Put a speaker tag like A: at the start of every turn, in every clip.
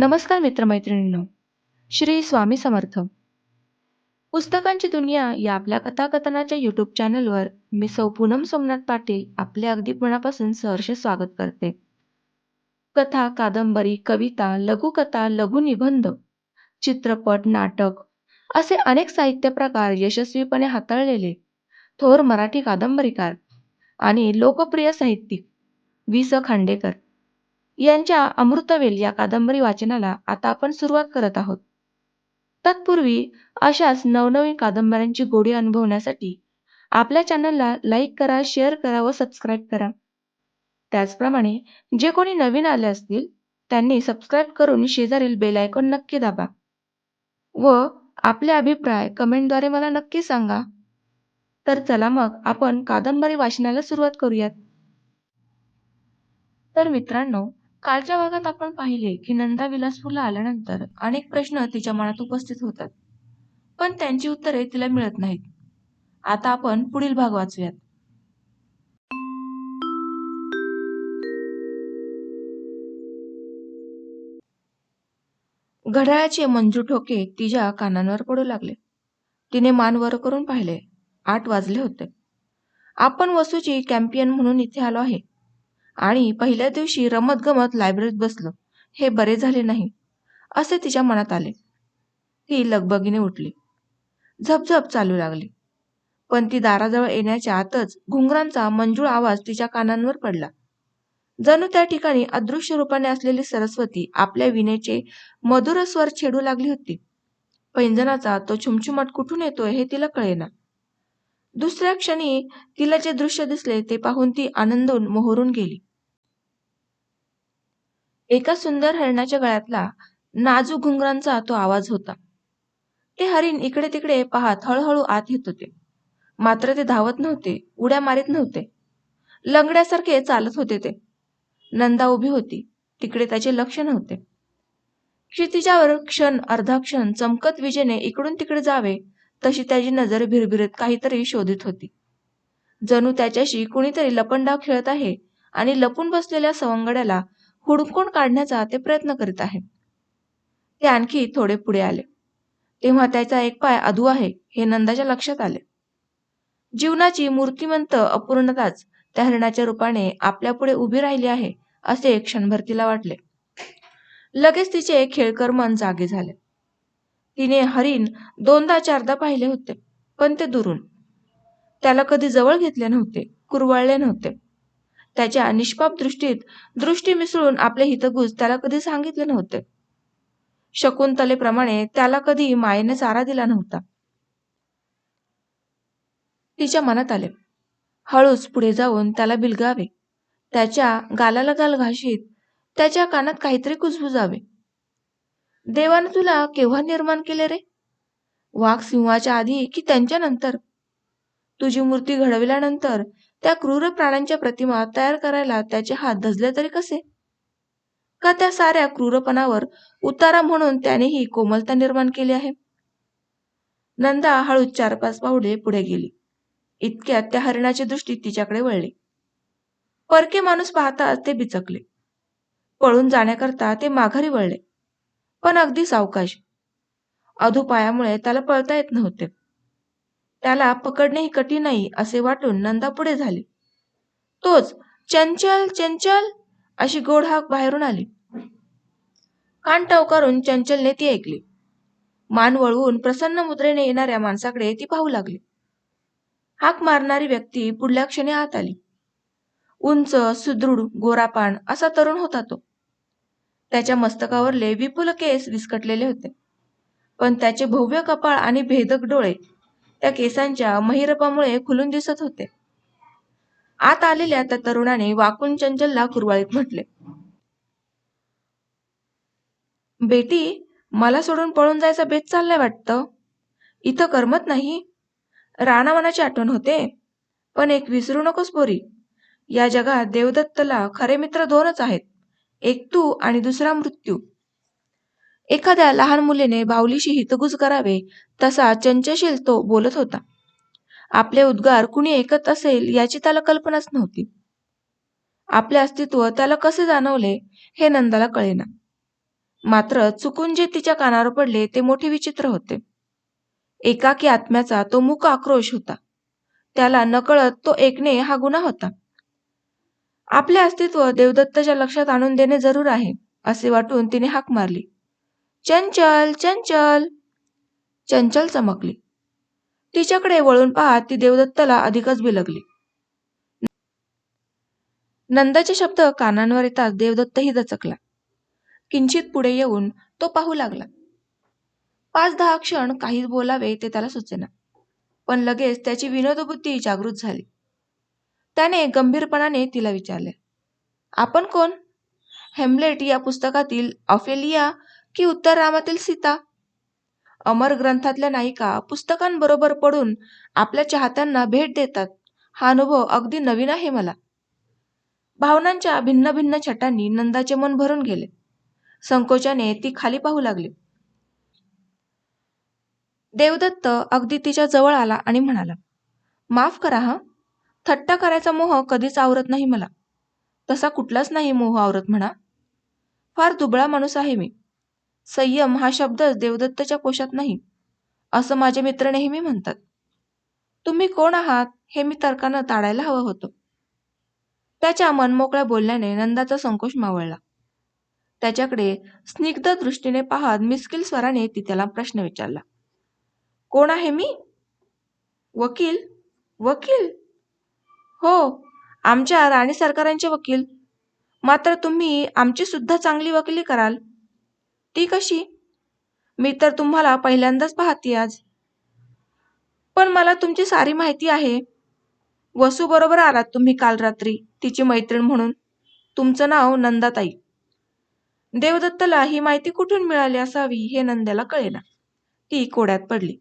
A: नमस्कार मित्रमैत्रिणींनो. श्री स्वामी समर्थ. पुस्तकांची दुनिया या आपल्या कथाकथनाच्या युट्यूब चॅनलवर मी सौ पूनम सोमनाथ पाटील आपले अगदी मनापासून सहर्ष स्वागत करते. कथा कादंबरी कविता लघुकथा लघुनिबंध चित्रपट नाटक असे अनेक साहित्य प्रकार यशस्वीपणे हाताळलेले थोर मराठी कादंबरीकार आणि लोकप्रिय साहित्यिक वि स खांडेकर. यांच्या अमृतवेल या कादंबरी वाचनाला आता आपण सुरुवात करत आहोत. तत्पूर्वी अशाच नवनवीन कादंबऱ्यांची गोडी अनुभवण्यासाठी आपल्या चॅनलला लाईक करा शेअर करा व सबस्क्राईब करा. त्याचप्रमाणे जे कोणी नवीन आले असतील त्यांनी सबस्क्राईब करून शेजारील बेल आयकॉन नक्की दाबा व आपले अभिप्राय कमेंटद्वारे मला नक्की सांगा. तर चला मग आपण कादंबरी वाचनाला सुरुवात करूयात. तर मित्रांनो कालच्या भागात आपण पाहिले की नंदा विलासपूरला आल्यानंतर अनेक प्रश्न तिच्या मनात उपस्थित होतात. पण त्यांची उत्तरे तिला मिळत नाहीत. आता आपण पुढील भाग वाचूयात. घड्याळाचे मंजू ठोके तिच्या कानांवर पडू लागले. तिने मान वर करून पाहिले. आठ वाजले होते. आपण वसूची कॅम्पियन म्हणून इथे आलो आहे. आणि पहिल्या दिवशी रमत गमत लायब्ररीत बसलो. हे बरे झाले नाही असे तिच्या मनात आले. ती लगबगीने उठली. झपझप चालू लागली. पण ती दाराजवळ येण्याच्या आतच घुंगरांचा मंजूळ आवाज तिच्या कानांवर पडला. जणू त्या ठिकाणी अदृश्य रूपाने असलेली सरस्वती आपल्या विनेचे मधुर स्वर छेडू लागली होती. पैंजनाचा तो छुमछुमट कुठून येतोय हे तिला कळेना. दुसऱ्या क्षणी तिला जे दृश्य दिसले ते पाहून ती आनंदून मोहरून गेली. एका सुंदर हरणाच्या गळ्यातला नाजूक घुंगरांचा तो आवाज होता. ते हरिण इकडे तिकडे पाहत हळूहळू आत येत होते. मात्र ते धावत नव्हते उड्या मारीत नव्हते. लंगड्यासारखे चालत होते ते. नंदा उभी होती तिकडे त्याचे लक्ष नव्हते. क्षितिजावर क्षण अर्धा क्षण चमकत विजेने इकडून तिकडे जावे तशी त्याची नजर भिरभिरत काहीतरी शोधित होती. जणू त्याच्याशी कुणीतरी लपंडाव खेळत आहे आणि लपून बसलेल्या सवंगड्याला हुडकून काढण्याचा ते प्रयत्न करीत आहे. ते आणखी थोडे पुढे आले. तेव्हा त्याचा एक पाय अधू आहे हे नंदाच्या लक्षात आले. जीवनाची मूर्तिमंत अपूर्णताच त्या हरणाच्या रूपाने आपल्या पुढे उभी राहिली आहे असे क्षणभर तिला वाटले. लगेच तिचे खेळकर मन जागे झाले. तिने हरिण दोनदा चारदा पाहिले होते पण ते दुरून. त्याला कधी जवळ घेतले नव्हते कुरवाळले नव्हते. त्याच्या निष्पाप दृष्टीत दृष्टी मिसळून आपले हितगुज त्याला कधी सांगितले नव्हते. शकुंतलेप्रमाणे त्याला कधी मायेने चारा दिला नव्हता. तिच्या मनात आले. हळूच पुढे जाऊन त्याला बिलगावे. त्याच्या गालाला गाल घाशीत त्याच्या कानात काहीतरी कुजबुजावे. देवाने तुला केव्हा निर्माण केले रे? वाघ सिंहाच्या आधी की त्यांच्या नंतर तुझी मूर्ती घडविल्यानंतर त्या क्रूर प्राण्यांच्या प्रतिमा तयार करायला त्याचे हात धजले तरी कसे? का त्या साऱ्या क्रूरपणावर उतारा म्हणून त्यानेही कोमलता निर्माण केली आहे? नंदा हळू चार पाच पावले पुढे गेली. इतक्यात त्या हरिणाची दृष्टी तिच्याकडे वळली. परके माणूस पाहताच ते बिचकले. पळून जाण्याकरता ते माघारी वळले. पण अगदी सावकाश. अधुपायामुळे त्याला पळता येत नव्हते. त्याला पकडणेही कठीण नाही असे वाटून नंदा पुढे झाली. तोच चंचल चंचल अशी गोड हाक बाहेरून आली. कान टवकारून चंचलने ती ऐकली. मान वळवून प्रसन्न मुद्रेने येणाऱ्या माणसाकडे ती पाहू लागली. हाक मारणारी व्यक्ती पुढल्या क्षणी आत आली. उंच सुदृढ गोरापान असा तरुण होता तो. त्याच्या मस्तकावरले विपुल केस विस्कटलेले होते. पण त्याचे भव्य कपाळ आणि भेदक डोळे त्या केसांच्या महिरपामुळे खुलून दिसत होते. आत आलेल्या त्या तरुणाने वाकून चंचलला कुरवाळीत म्हटले बेटी मला सोडून पळून जायचा बेत चाललाय वाटतं? इथं करमत नाही. राणावनाची आठवण होते. पण एक विसरू नकोस पोरी. या जगात देवदत्तला खरे मित्र दोनच आहेत. एक तू आणि दुसरा मृत्यू. एखाद्या लहान मुलीने बाहुलीशी हितगुज करावे तसा चंचशील तो बोलत होता. आपले उद्गार कुणी ऐकत असेल याची त्याला कल्पनाच नव्हती. आपले अस्तित्व त्याला कसे जाणवले हे नंदाला कळेना. मात्र चुकून जे तिच्या कानावर पडले ते मोठे विचित्र होते. एकाकी आत्म्याचा तो मुख आक्रोश होता. त्याला नकळत तो ऐकणे हा गुन्हा होता. आपले अस्तित्व देवदत्तच्या लक्षात आणून देणे जरूर आहे असे वाटून तिने हाक मारली. चंचल चंचल. चंचल चमकली. तिच्याकडे वळून पाहत ती देवदत्तला अधिकच बिलगली. नंदाचे शब्द कानांवर येताच देवदत्तही दचकला. किंचित पुढे येऊन तो पाहू लागला. पाच दहा क्षण काहीच बोलावे ते त्याला सुचेना. पण लगेच त्याची विनोदबुद्धी जागृत झाली. त्याने गंभीरपणाने तिला विचारले आपण कोण? हेमलेट या पुस्तकातील ऑफेलिया की उत्तर रामातील सीता. अमर ग्रंथातल्या नायिका पुस्तकांबरोबर पडून आपल्या चाहत्यांना भेट देतात. हा अनुभव अगदी नवीन आहे मला. भावनांच्या भिन्न भिन्न छटांनी नंदाचे मन भरून गेले. संकोचाने ती खाली पाहू लागली. देवदत्त अगदी तिच्या जवळ आला आणि म्हणाला माफ करा हा. थट्टा करायचा मोह कधीच आवरत नाही मला. तसा कुठलाच नाही मोह आवरत म्हणा. फार दुबळा माणूस आहे मी. संयम हा शब्दच देवदत्तच्या कोशात नाही असं माझे मित्र नेहमी म्हणतात. तुम्ही कोण आहात हे मी तर्कानं ताडायला हवं होतं. त्याच्या मनमोकळ्या बोलण्याने नंदाचा संकोच मावळला. त्याच्याकडे स्निग्ध दृष्टीने पाहत मिस्किल स्वराने ती त्याला प्रश्न विचारला. कोण आहे मी? वकील? वकील? हो आमच्या राणी सरकारांचे वकील. मात्र तुम्ही आमची सुद्धा चांगली वकिली कराल. ती कशी? मी तर तुम्हाला पहिल्यांदाच पाहते आज. पण मला तुमची सारी माहिती आहे. वसू बरोबर आलात तुम्ही काल रात्री तिची मैत्रीण म्हणून. तुमचं नाव नंदाताई. देवदत्तला ही माहिती कुठून मिळाली असावी हे नंद्याला कळेना. ती कोड्यात पडली.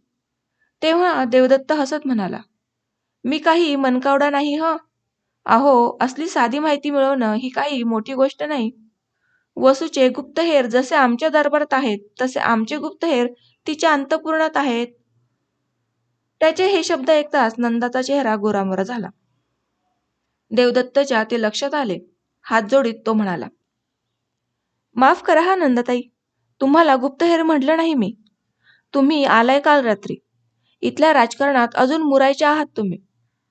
A: तेव्हा देवदत्त हसत म्हणाला मी काही मनकावडा नाही ह. अहो असली साधी माहिती मिळवणं ही काही मोठी गोष्ट नाही. वसूचे गुप्तहेर जसे आमच्या दरबारात आहेत तसे आमचे गुप्तहेर तिच्या अंतपुरणात आहेत. त्याचे हे शब्द ऐकताच नंदाचा चेहरा गोरामोरा झाला. देवदत्तच्या ते लक्षात आले. हात जोडीत तो म्हणाला माफ करा हा नंदाताई. तुम्हाला गुप्तहेर म्हटलं नाही मी. तुम्ही आलाय काल रात्री. इथल्या राजकारणात अजून मुरायचे आहात तुम्ही.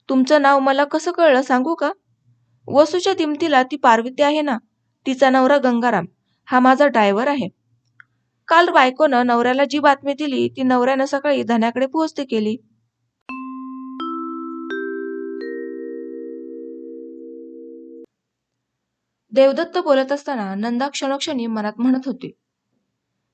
A: तुमचं नाव मला कसं कळलं सांगू का? वसूच्या दिमतीला ती पार्वती आहे ना? तिचा नवरा गंगाराम हा माझा ड्रायव्हर आहे. काल बायकोनं नवऱ्याला जी बातमी दिली ती नवऱ्यानं सकाळी धन्याकडे पोहोचते केली. देवदत्त बोलत असताना नंदा क्षणोक्षणी मनात म्हणत होती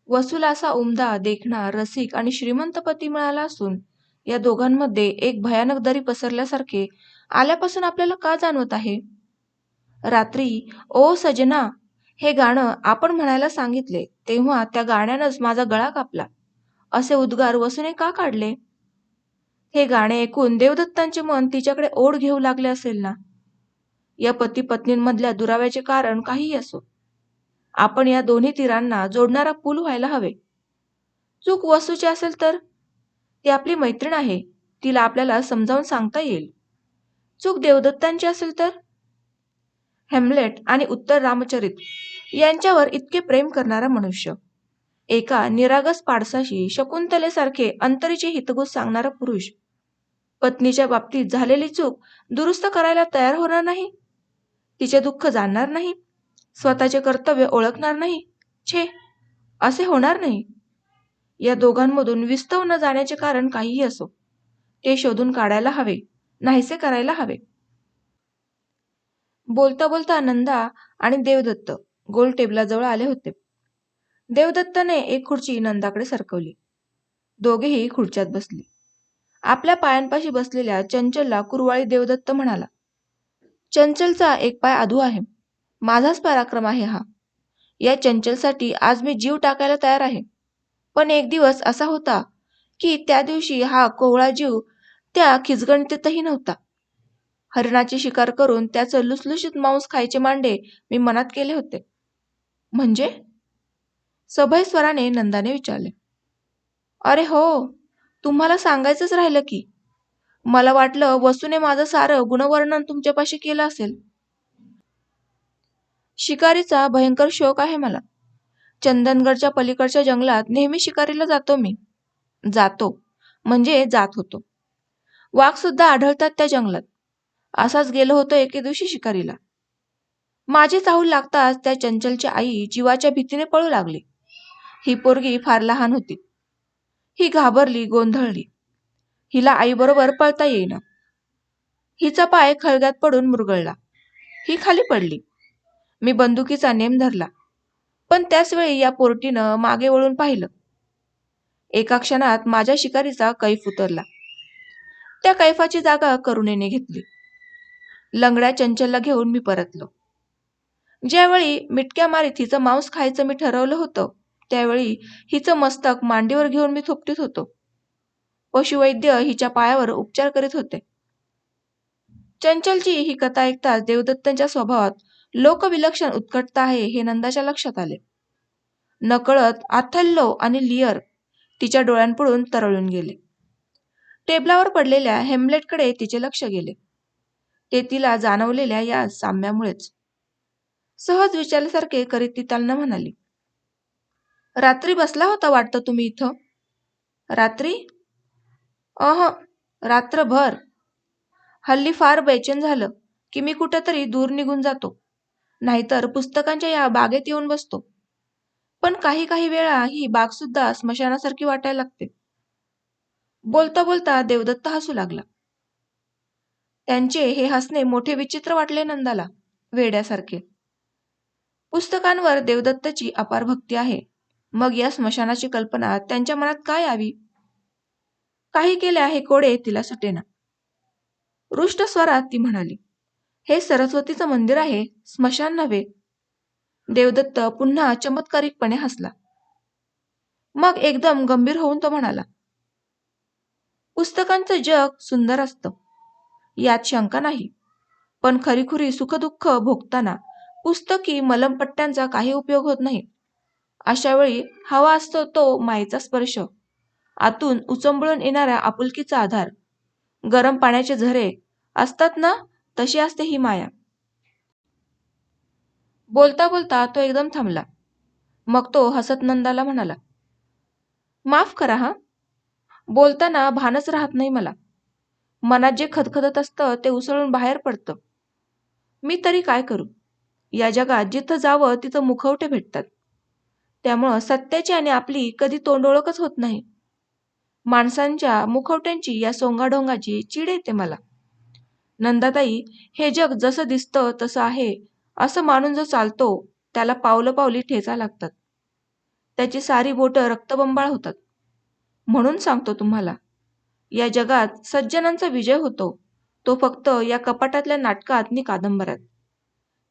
A: वसूला असा उमदा देखणा रसिक आणि श्रीमंत पती मिळाला असून या दोघांमध्ये एक भयानक दरी पसरल्यासारखे आल्यापासून आपल्याला का जाणवत आहे? रात्री ओ सजना हे गाणं आपण म्हणायला सांगितले तेव्हा त्या गाण्यानंच माझा गळा कापला. असे उद्गार वसूने का काढले? हे गाणे ऐकून देवदत्तांचे मन तिच्याकडे ओढ घेऊ लागले असेल ना? या पती पत्नींमधल्या दुराव्याचे कारण काहीही असो आपण या दोन्ही तीरांना जोडणारा पूल व्हायला हवे. चूक वसूची असेल तर? ती आपली मैत्रीण आहे तिला आपल्याला समजावून सांगता येईल. चूक देवदत्तांची असेल तर? हेमलेट आणि उत्तर रामचरित यांच्यावर इतके प्रेम करणारा मनुष्य. एका निरागस पाडसाशी शकुंतलेसारखे अंतरीचे हितगुज सांगणारा पुरुष. पत्नीच्या बाबतीत झालेली चूक दुरुस्त करायला तयार होणार नाही. तिचे दुःख जाणणार नाही. स्वतःचे कर्तव्य ओळखणार नाही. छे असे होणार नाही. या दोघांमधून विस्तव न जाण्याचे कारण काहीही असो. ते शोधून काढायला हवे नाहीसे करायला हवे. बोलता बोलता नंदा आणि देवदत्त गोल टेबलाजवळ आले होते. देवदत्तने एक खुर्ची नंदाकडे सरकवली. दोघेही खुर्च्यात बसली. आपल्या पायांपाशी बसलेल्या चंचलला कुरवाळी देवदत्त म्हणाला चंचलचा एक पाय अधू आहे. माझाच पराक्रम आहे हा. या चंचलसाठी आज मी जीव टाकायला तयार आहे. पण एक दिवस असा होता की त्या दिवशी हा कोवळा जीव त्या खिचगणितेतही नव्हता. हरणाची शिकार करून त्याचं लुसलुशीत मांस खायचे मांडे मी मनात केले होते. म्हणजे? सभय स्वराने नंदाने विचारले. अरे हो तुम्हाला सांगायचंच राहिलं की. मला वाटलं वसूने माझं सारं गुणवर्णन तुमच्यापाशी केलं असेल. शिकारीचा भयंकर शोक आहे मला. चंदनगडच्या पलीकडच्या जंगलात नेहमी शिकारीला जातो मी. जातो म्हणजे जात होतो. वाघ सुद्धा आढळतात त्या जंगलात. असाच गेलो होतो एके दिवशी शिकारीला. माझी चाहूल लागताच त्या चंचलची आई जीवाच्या भीतीने पळू लागली. ही पोरगी फार लहान होती. ही घाबरली गोंधळली. हिला आईबरोबर पळता येईना. हिचा पाय खळग्यात पडून मुरगळला. ही खाली पडली. मी बंदुकीचा नेम धरला. पण त्याचवेळी या पोरटीनं मागे वळून पाहिलं. एका क्षणात माझ्या शिकारीचा कैफ उतरला. त्या कैफाची जागा करुणेने घेतली. लंगड्या चंचलला घेऊन मी परतलो. ज्यावेळी मिटक्या मारीत हिचं मांस खायचं मी ठरवलं होतं त्यावेळी हिचं मस्तक मांडीवर घेऊन मी थोपटीत होतो. पशुवैद्य हिच्या पायावर उपचार करीत होते. चंचलची ही कथा ऐकताच देवदत्तांच्या स्वभावात लोकविलक्षण उत्कटता आहे हे नंदाच्या लक्षात आले. नकळत आथल्लो आणि लियर तिच्या डोळ्यांपुढून तरळून गेले. टेबलावर पडलेल्या हेमलेटकडे तिचे लक्ष गेले. ते तिला जाणवलेल्या या साम्यामुळेच. सहज विचारल्यासारखे करीत ती त्यांना म्हणाली रात्री बसला होता वाटतं तुम्ही इथं? रात्री? अह रात्रभर. हल्ली फार बेचैन झालं की मी कुठंतरी दूर निघून जातो. नाहीतर पुस्तकांच्या या बागेत येऊन बसतो. पण काही काही वेळा ही बाग सुद्धा स्मशानासारखी वाटायला लागते. बोलता बोलता देवदत्त हसू लागला. त्यांचे हे हसणे मोठे विचित्र वाटले नंदाला वेड्यासारखे. पुस्तकांवर देवदत्तची अपार भक्ती आहे. मग या स्मशानाची कल्पना त्यांच्या मनात काय यावी? काही केल्या हे कोडे तिला सुटेना. रुष्ट स्वरात ती म्हणाली हे सरस्वतीचं मंदिर आहे स्मशान नव्हे. देवदत्त पुन्हा चमत्कारिकपणे हसला. मग एकदम गंभीर होऊन तो म्हणाला पुस्तकांचं जग सुंदर असतं. यात शंका नाही. पण खरीखुरी सुखदुःख भोगताना पुस्तकी मलमपट्ट्यांचा काही उपयोग होत नाही. अशा वेळी हवा असतो तो मायेचा स्पर्श. आतून उचंबळून येणाऱ्या आपुलकीचा आधार. गरम पाण्याचे झरे असतात ना तशी असते ही माया. बोलता बोलता तो एकदम थांबला. मग तो हसत नंदाला म्हणाला माफ करा हा. बोलताना भानच राहत नाही मला. मनात जे खदखदत असतं ते उसळून बाहेर पडतं. मी तरी काय करू? या जगात जिथं जावं तिथं मुखवटे भेटतात. त्यामुळं सत्याची आणि आपली कधी तोंडोळखच होत नाही. माणसांच्या मुखवट्यांची या सोंगाढोंगाची चीड येते मला. नंदाताई हे जग जसं दिसतं तसं आहे. असं मानून जो चालतो त्याला पावलं पावली ठेचा लागतात. त्याची सारी बोटं रक्तबंबाळ होतात. म्हणून सांगतो तुम्हाला या जगात सज्जनांचा विजय होतो. तो फक्त या कपाटातल्या नाटकात नि कादंबऱ्यात.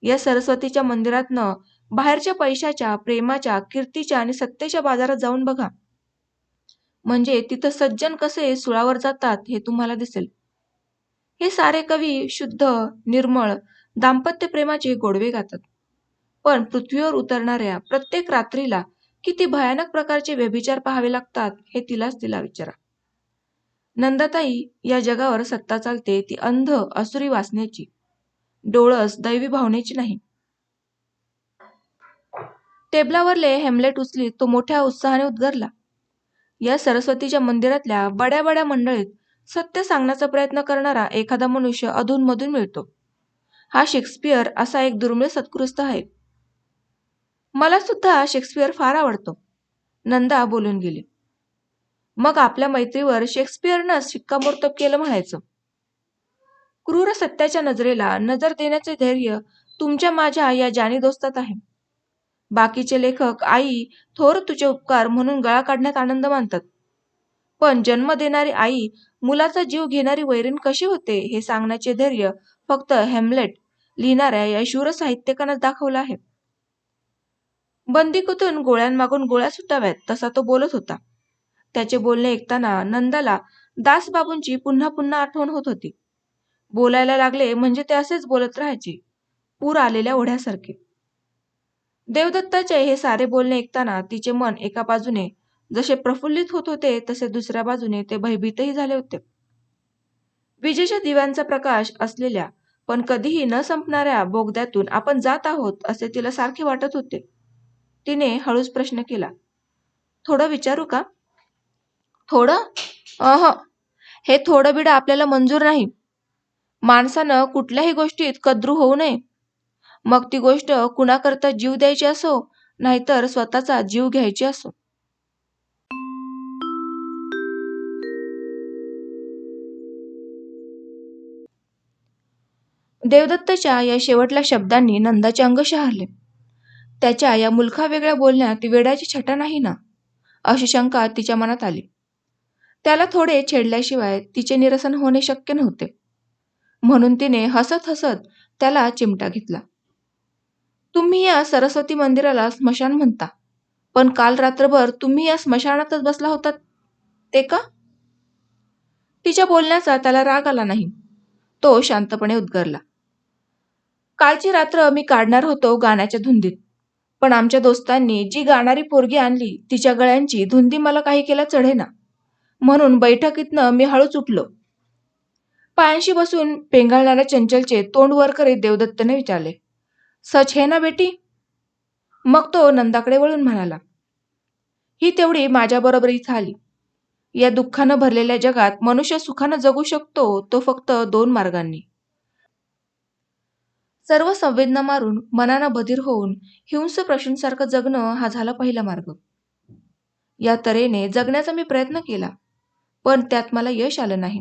A: या सरस्वतीच्या मंदिरातनं बाहेरच्या पैशाच्या प्रेमाच्या कीर्तीच्या आणि सत्तेच्या बाजारात जाऊन बघा. म्हणजे तिथं सज्जन कसे सुळावर जातात हे तुम्हाला दिसेल. हे सारे कवी शुद्ध निर्मळ दाम्पत्य प्रेमाचे गोडवे गातात. पण पृथ्वीवर उतरणाऱ्या प्रत्येक रात्रीला किती भयानक प्रकारचे व्यभिचार पाहावे लागतात हे तिलाच तिला विचारा. नंदाताई या जगावर सत्ता चालते ती अंध असुरी वासनेची. डोळस दैवी भावनेची नाही. टेबलावरले हेमलेट उचलीत तो मोठ्या उत्साहाने उद्गारला. या सरस्वतीच्या मंदिरातल्या बड्या बड्या मंडळीत सत्य सांगण्याचा प्रयत्न करणारा एखादा मनुष्य अधूनमधून मिळतो. हा शेक्सपियर असा एक दुर्मिळ सत्कृस्त आहे. मला सुद्धा शेक्सपियर फार आवडतो. नंदा बोलून गेली. मग आपल्या मैत्रीवर शेक्सपियरनं शिक्कामोर्तब केलं म्हणायचं. क्रूर सत्याच्या नजरेला नजर देण्याचे धैर्य तुमच्या माझ्या या जानी दोस्तात आहे. बाकीचे लेखक आई थोर तुझे उपकार म्हणून गळा काढण्यात आनंद मानतात. पण जन्म देणारी आई मुलाचा जीव घेणारी वैरीण कशी होते हे सांगण्याचे धैर्य फक्त हेमलेट लिहिणाऱ्या या शूर साहित्यकानं दाखवलं आहे. बंदिकुतून गोळ्यांमागून गोळ्या सुटाव्यात तसा तो बोलत होता. त्याचे बोलणे ऐकताना नंदाला दासबाबूंची पुन्हा पुन्हा आठवण होत होती. बोलायला लागले म्हणजे ते असेच बोलत राहायचे. पूर आलेल्या ओढ्यासारखे. देवदत्ताचे हे सारे बोलणे ऐकताना तिचे मन एका बाजूने जसे प्रफुल्लित होत होते तसे दुसऱ्या बाजूने ते भयभीतही झाले होते. विजेच्या दिव्यांचा प्रकाश असलेल्या पण कधीही न संपणाऱ्या बोगद्यातून आपण जात आहोत असे तिला सारखे वाटत होते. तिने हळूच प्रश्न केला. थोडं विचारू का? थोडं? अह. हे थोडं बिडं आपल्याला मंजूर नाही. माणसानं कुठल्याही गोष्टीत कद्रू होऊ नये. मग ती गोष्ट कुणाकरता जीव द्यायची असो नाहीतर स्वतःचा जीव घ्यायची असो. देवदत्तच्या या शेवटल्या शब्दांनी नंदाचे अंग शहारले. त्याच्या या मुलखा वेगळ्या बोलण्यात वेड्याची छटा नाही ना? अशी शंका तिच्या मनात आली. त्याला थोडे छेडल्याशिवाय तिचे निरसन होणे शक्य नव्हते. म्हणून तिने हसत हसत त्याला चिमटा घेतला. तुम्ही या सरस्वती मंदिराला स्मशान म्हणता पण काल रात्रभर तुम्ही या स्मशानातच बसला होता ते का? तिच्या बोलण्याचा त्याला राग आला नाही. तो शांतपणे उद्गरला. कालची रात्र मी काढणार होतो गाण्याच्या धुंदीत पण आमच्या दोस्तांनी जी गाणारी पोरगी आणली तिच्या गळ्यांची धुंदी मला काही केला चढेना. म्हणून बैठकीतनं मी हळूच उठलो. पायांशी बसून पेंगाळणाऱ्या चंचलचे तोंड वर करीत देवदत्तने विचारले सच हे ना बेटी? मग तो नंदाकडे वळून म्हणाला ही तेवढी माझ्याबरोबर इथं आली या दुःखानं भरलेल्या जगात मनुष्य सुखानं जगू शकतो तो फक्त दोन मार्गांनी. सर्व संवेदना मारून मनानं बधीर होऊन हिंस प्रश्नसारखं जगणं हा झाला पहिला मार्ग. या तऱ्हेने जगण्याचा मी प्रयत्न केला. पण त्यात मला यश आलं नाही.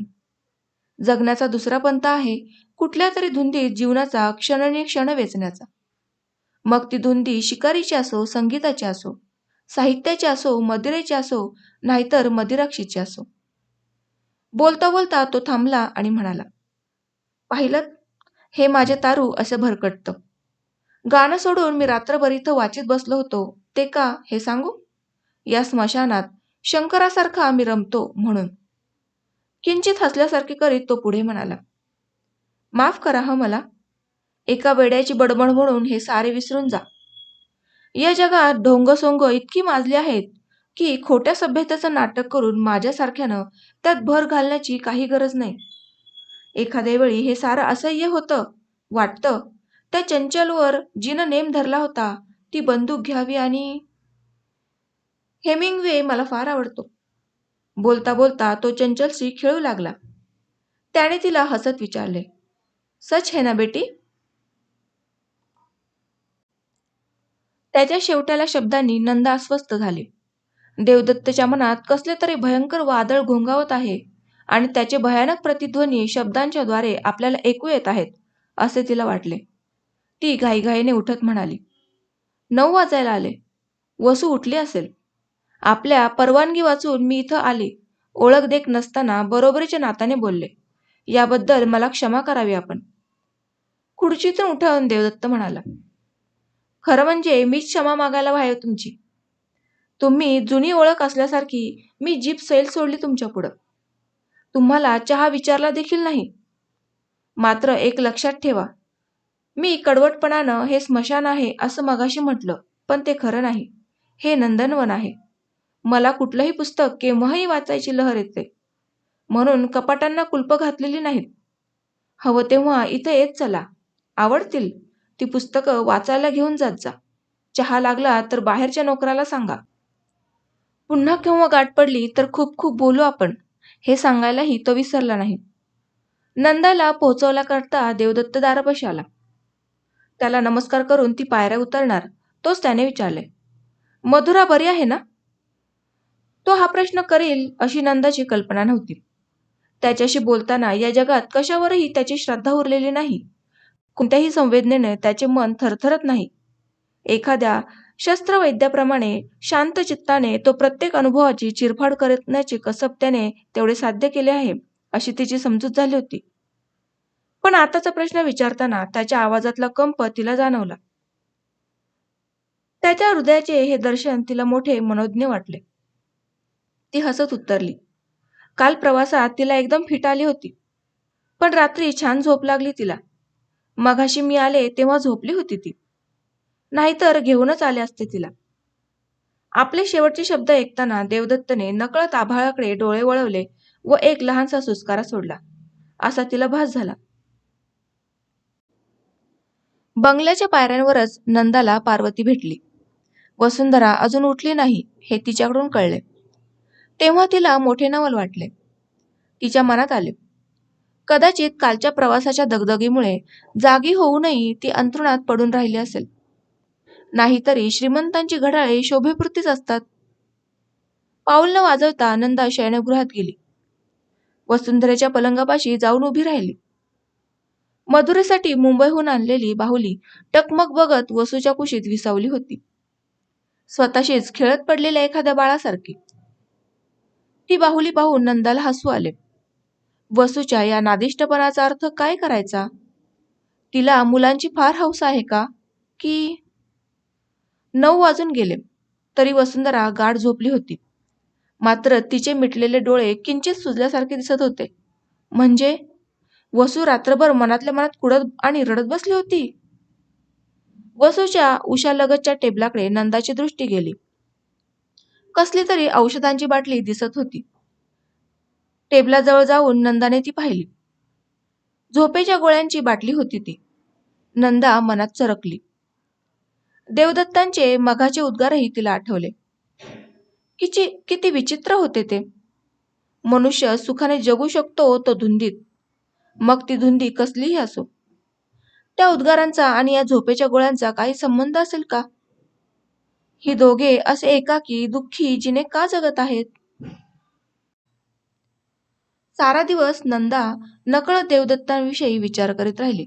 A: जगण्याचा दुसरा पंथ आहे कुठल्या तरी धुंदीत जीवनाचा क्षणने क्षण वेचण्याचा. मग ती धुंदी शिकारीची असो संगीताची असो साहित्याची असो मदिरेची असो नाहीतर मदिराक्षीची असो. बोलता बोलता तो थांबला आणि म्हणाला पाहिलं हे माझे तारू असं भरकटतं. गाणं सोडून मी रात्रभर इथं वाचित बसलो होतो ते का हे सांगू? या स्मशानात शंकरासारखा आम्ही रमतो म्हणून. किंचित हसल्यासारखे करीत तो पुढे म्हणाला माफ करा ह मला. एका वेड्याची बडबड म्हणून हे सारे विसरून जा. या जगात ढोंगसोंग इतकी माजली आहेत की खोट्या सभ्यतेचं नाटक करून माझ्यासारख्यानं त्यात भर घालण्याची काही गरज नाही. एखाद्या वेळी हे सारं असह्य होतं वाटतं त्या चंचलवर जिनं नेम धरला होता ती बंदूक घ्यावी आणि हेमिंगवे मला फार आवडतो. बोलता बोलता तो चंचलशी खेळू लागला. त्याने तिला हसत विचारले सच है ना बेटी? त्याच्या शेवट्याला शब्दांनी नंदा अस्वस्थ झाले. देवदत्तच्या मनात कसले तरी भयंकर वादळ घोंगावत आहे आणि त्याचे भयानक प्रतिध्वनी शब्दांच्या द्वारे आपल्याला ऐकू येत आहेत असे तिला वाटले. ती घाईघाईने उठत म्हणाली नऊ वाजायला आले. वसू उठली असेल. आपल्या परवानगी वाचून मी इथं आले. ओळख देख नसताना बरोबरीच्या नाताने बोलले. याबद्दल मला क्षमा करावी आपण. खुर्चीतून उठवून देवदत्त म्हणाला खरं म्हणजे मीच क्षमा मागायला व्हाय तुमची. तुम्ही जुनी ओळख असल्यासारखी मी जीप सैल सोडली तुमच्या पुढं. तुम्हाला चहा विचारला देखील नाही. मात्र एक लक्षात ठेवा मी कडवटपणानं हे स्मशान आहे असं मगाशी म्हटलं पण ते खरं नाही. हे नंदनवन आहे. मला कुठलंही पुस्तक केव्हाही वाचायची लहर येते. म्हणून कपाटांना कुलप घातलेली नाहीत. हवं तेव्हा इथे येत चला. आवडतील? ती पुस्तकं वाचायला घेऊन जात जा. चहा लागला तर बाहेरच्या नोकराला सांगा. पुन्हा केव्हा गाठ पडली तर खूप खूप बोलू आपण. हे सांगायलाही तो विसरला नाही. नंदाला पोहोचवला करता देवदत्त दारापाशी आला. त्याला नमस्कार करून ती पायऱ्या उतरणार तोच त्याने विचारले. मधुरा बरी आहे ना? तो हा प्रश्न करेल अशी नंदाची कल्पना नव्हती. त्याच्याशी बोलताना या जगात कशावरही त्याची श्रद्धा उरलेली नाही. कोणत्याही संवेदनेने त्याचे मन थरथरत नाही. एखाद्या शस्त्रवैद्याप्रमाणे शांत चित्ताने तो प्रत्येक अनुभवाची चिरफाड करण्याचे कसब त्याने तेवढे साध्य केले आहे अशी तिची समजूत झाली होती. पण आताचा प्रश्न विचारताना त्याच्या आवाजातला कंप तिला जाणवला. त्याच्या हृदयाचे हे दर्शन तिला मोठे मनोज्ञ वाटले. ती हसत उत्तरली काल प्रवासात तिला एकदम फिट आली होती. पण रात्री छान झोप लागली तिला. मघाशी मी आले तेव्हा झोपली होती ती. नाहीतर घेऊनच आले असते तिला. आपले शेवटचे शब्द ऐकताना देवदत्तने नकळत आभाळाकडे डोळे वळवले व एक लहानसा सुस्कारा सोडला. असा तिला भास झाला. बंगल्याच्या पायऱ्यांवरच नंदाला पार्वती भेटली. वसुंधरा अजून उठली नाही हे तिच्याकडून कळले. तेव्हा तिला मोठे नवल वाटले. तिच्या मनात आले. कदाचित कालच्या प्रवासाच्या दगदगीमुळे जागी होऊनही ती अंथरुणात पडून राहिली असेल. नाहीतरी श्रीमंतांची घड्याळे शोभेपुरतीच असतात. पाऊल न वाजवता नंदा शयनगृहात गेली. वसुंधरेच्या पलंगापाशी जाऊन उभी राहिली. मधुरेसाठी मुंबईहून आणलेली बाहुली टकमक बघत वसूच्या कुशीत विसावली होती. स्वतःशीच खेळत पडलेल्या एखाद्या बाळासारखी. ती बाहुली पाहून नंदाला हसू आले. वसूच्या या नादिष्टपणाचा अर्थ काय करायचा? तिला मुलांची फार हौस आहे का? की नऊ वाजून गेले तरी वसुंधरा गाढ झोपली होती. मात्र तिचे मिटलेले डोळे किंचित सुजल्यासारखे दिसत होते. म्हणजे वसू रात्रभर मनातल्या मनात कुडत आणि रडत बसली होती? वसूच्या उशालगतच्या टेबलाकडे नंदाची दृष्टी गेली. कसली तरी औषधांची बाटली दिसत होती. टेबलाजवळ जाऊन नंदाने ती पाहिली. झोपेच्या गोळ्यांची बाटली होती ती. नंदा मनात चरकली. देवदत्तांचे मघाचे उद्गारही तिला आठवले. किती किती विचित्र होते ते. मनुष्य सुखाने जगू शकतो तो धुंदीत. मग ती धुंदी कसलीही असो. त्या उद्गारांचा आणि या झोपेच्या गोळ्यांचा काही संबंध असेल का? ही दोघे असे एकाकी दुःखी जिने का जगत आहेत? सारा दिवस नंदा नकळत देवदत्तांविषयी विचार करीत राहिली.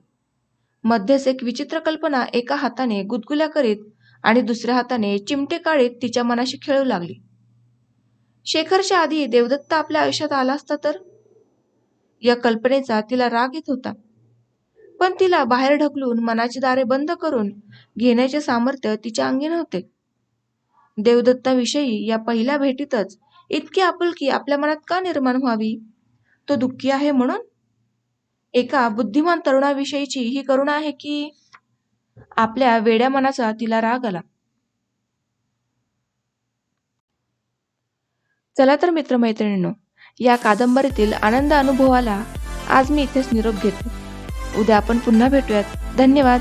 A: मध्येच एक विचित्र कल्पना एका हाताने गुदगुल्या करीत आणि दुसऱ्या हाताने चिमटे काढीत तिच्या मनाशी खेळू लागली. शेखरच्या आधी देवदत्त आपल्या आयुष्यात आला असता तर? या कल्पनेचा तिला राग येत होता. पण तिला बाहेर ढकलून मनाची दारे बंद करून घेण्याचे सामर्थ्य तिच्या अंगी नव्हते. देवदत्ताविषयी या पहिल्या भेटीतच इतकी आपुलकी आपल्या मनात का निर्माण व्हावी? तो दुःखी आहे म्हणून? एका बुद्धिमान तरुणाविषयीची ही करुणा आहे की आपल्या वेड्या मनाचा तिला राग आला. चला तर मित्रमैत्रिणींनो या कादंबरीतील आनंद अनुभवाला आज मी इथेच निरोप घेते. उद्या आपण पुन्हा भेटूयात. धन्यवाद.